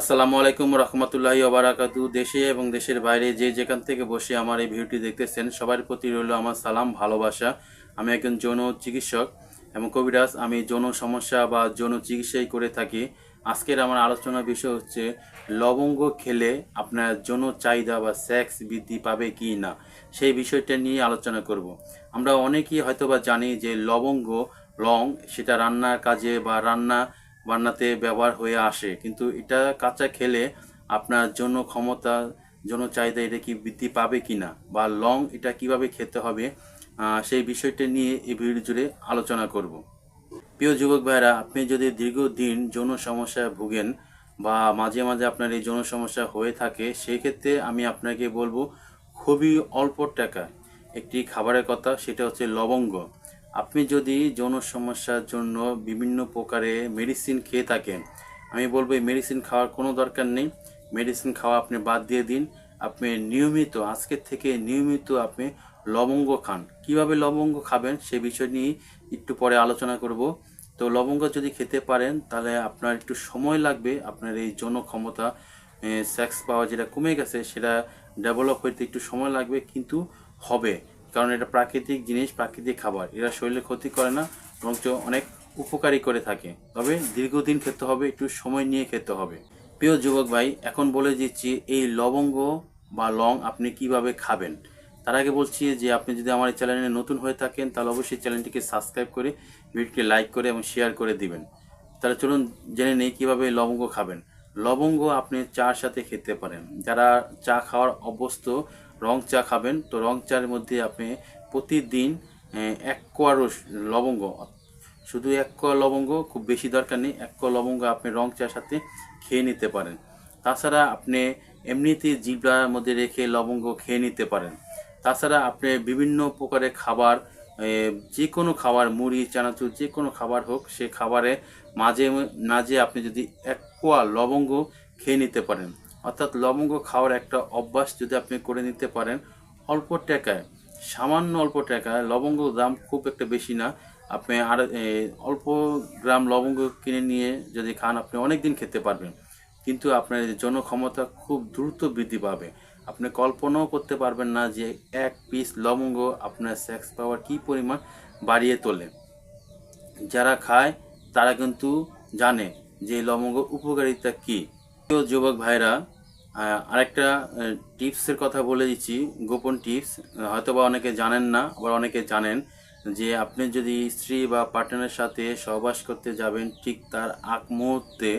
আসসালামু আলাইকুম রহমতুল্লাহি ওবারাকাতু দেশে এবং দেশের বাইরে যে যেখান থেকে বসে আমার এই ভিডিওটি দেখতেছেন, সবার প্রতি রইল আমার সালাম, ভালোবাসা। আমি একজন যৌন চিকিৎসক এবং কবিরাজ। আমি যৌন সমস্যা বা যৌন চিকিৎসাই করে থাকি। আজকের আমার আলোচনার বিষয় হচ্ছে, লবঙ্গ খেলে আপনার যৌন চাহিদা বা সেক্স বৃদ্ধি পাবে কি না? সেই বিষয়টা নিয়ে আলোচনা করব। আমরা অনেকেই হয়তোবা জানি যে লবঙ্গ লং সেটা রান্নার কাজে বা রান্না বান্নাতে ব্যবহার হয়ে আসে। কিন্তু এটা কাঁচা খেলে আপনার জন্য ক্ষমতা, জন্য চাহিদা এটা কি বৃদ্ধি পাবে কি না বা লং এটা কীভাবে খেতে হবে? সেই বিষয়টা নিয়ে এই ভিডিও জুড়ে আলোচনা করব। প্রিয় যুবক ভাইরা আপনি যদি দীর্ঘদিন যৌন সমস্যায় ভুগেন বা মাঝে মাঝে আপনার এই যৌন সমস্যা হয়ে থাকে, সেই ক্ষেত্রে আমি আপনাকে বলব, খুবই অল্প টাকা একটি খাবারের কথা, সেটা হচ্ছে লবঙ্গ। আপনি যদি যৌন সমস্যার জন্য বিভিন্ন প্রকারে মেডিসিন খেয়ে থাকেন, আমি বলব এই মেডিসিন খাওয়ার কোনো দরকার নেই। মেডিসিন খাওয়া আপনি বাদ দিয়ে দিন। আপনি নিয়মিত আজকের থেকে নিয়মিত আপনি লবঙ্গ খান। কীভাবে লবঙ্গ খাবেন সে বিষয় নিয়ে একটু পরে আলোচনা করব। তো লবঙ্গ যদি খেতে পারেন, তাহলে আপনার একটু সময় লাগবে। আপনার এই যৌন ক্ষমতা সেক্স পাওয়া যেটা কমে গেছে, সেটা ডেভেলপ হইতে একটু সময় লাগবে, কিন্তু হবে। কারণ এটা প্রাকৃতিক জিনিস, প্রাকৃতিক খাবার। এরা শরীরে ক্ষতি করে না বরঞ্চ অনেক উপকারী করে থাকে। তবে দীর্ঘদিন খেতে হবে, একটু সময় নিয়ে খেতে হবে। প্রিয় যুবক ভাই, এখন বলে দিচ্ছি, এই লবঙ্গ বা লং আপনি কীভাবে খাবেন? তার আগে বলছি যে, আপনি যদি আমার এই চ্যানেলে নতুন হয়ে থাকেন, তাহলে অবশ্যই চ্যানেলটিকে সাবস্ক্রাইব করে ভিডিওটি লাইক করে এবং শেয়ার করে দিবেন। তাহলে চলুন জেনে নেই কীভাবে লবঙ্গ খাবেন। লবঙ্গ আপনি চার সাথে খেতে পারেন। যারা চা খাওয়ার অভ্যস্ত রং চা খাবেন। তো রং চার মধ্যে আপনি প্রতিদিন এক কোয়া রস, লবঙ্গ। শুধু এক কোয়া লবঙ্গ, খুব বেশি দরকার নেই, এক কোয়া লবঙ্গ আপনি রং চার সাথে খেয়ে নিতে পারেন। তাছাড়া আপনি এমনিতেই জিব্রার মধ্যে রেখে লবঙ্গ খেয়ে নিতে পারেন। তাছাড়া আপনি বিভিন্ন প্রকারের খাবার যে কোনো খাবার, মুড়ি, চানাচুর যে কোনো খাবার হোক, সে খাবারে মাঝে মাঝে আপনি যদি এক কোয়া লবঙ্গ খেয়ে নিতে পারেন। অর্থাৎ লবঙ্গ খাওয়ার একটা অভ্যাস যদি আপনি করে নিতে পারেন, অল্প টাকায়, সামান্য অল্প টাকায় লবঙ্গ দাম খুব একটা বেশি না। আপনি আর অল্প গ্রাম লবঙ্গ কিনে নিয়ে যদি খান, আপনি অনেক দিন খেতে পারবেন। কিন্তু আপনার জনক্ষমতা খুব দ্রুত বৃদ্ধি পাবে। আপনি কল্পনাও করতে পারবেন না যে এক পিস লবঙ্গ আপনার সেক্স পাওয়ার কী পরিমাণ বাড়িয়ে তোলে। যারা খায়, তারা কিন্তু জানে যে লবঙ্গ উপকারিতা কী। যুবক ভাইরা আরেকটা টিপসের কথা বলে দিচ্ছি, গোপন টিপস হয়তো বা অনেকে জানেন না, আবার অনেকে জানেন যে আপনি যদি স্ত্রী বা পার্টনারের সাথে সহবাস করতে যাবেন, ঠিক তার আগ মুহূর্তে,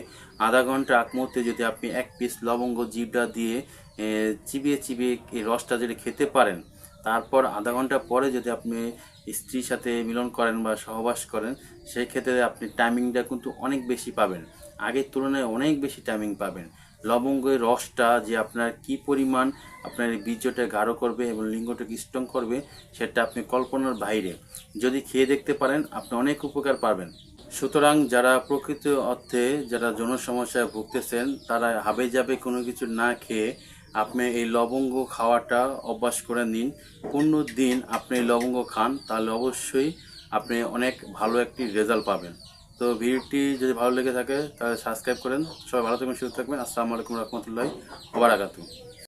আধা ঘণ্টা আগ মুহূর্তে যদি আপনি এক পিস লবঙ্গ জিবটা দিয়ে চিবিয়ে চিবিয়ে এই রসটা যদি খেতে পারেন, তারপর আধা ঘণ্টা পরে যদি আপনি স্ত্রীর সাথে মিলন করেন বা সহবাস করেন, সেই ক্ষেত্রে আপনি টাইমিংটা কিন্তু অনেক বেশি পাবেন। আগের তুলনায় অনেক বেশি টাইমিং পাবেন। লবঙ্গের রসটা যে আপনার কি পরিমাণ আপনার এই বীর্যটা গাঢ় করবে এবং লিঙ্গটাকে স্ট্রং করবে, সেটা আপনি কল্পনার বাইরে। যদি খেয়ে দেখতে পারেন, আপনি অনেক উপকার পাবেন। সুতরাং যারা প্রকৃত অর্থে যারা যৌন সমস্যায় ভুগতেছেন, তারা হাবে যাবে কোনো কিছু না খেয়ে আপনি এই লবঙ্গ খাওয়াটা অভ্যাস করে নিন। পনেরো দিন আপনি লবঙ্গ খান, তাহলে অবশ্যই আপনি অনেক ভালো একটি রেজাল্ট পাবেন। তো ভিডিওটি যদি ভালো লেগে থাকে তাহলে সাবস্ক্রাইব করেন। সবাই ভালো থাকবেন, সুস্থ থাকবেন। আসসালামু আলাইকুম রহমতুল্লাহ ওবারাকাতু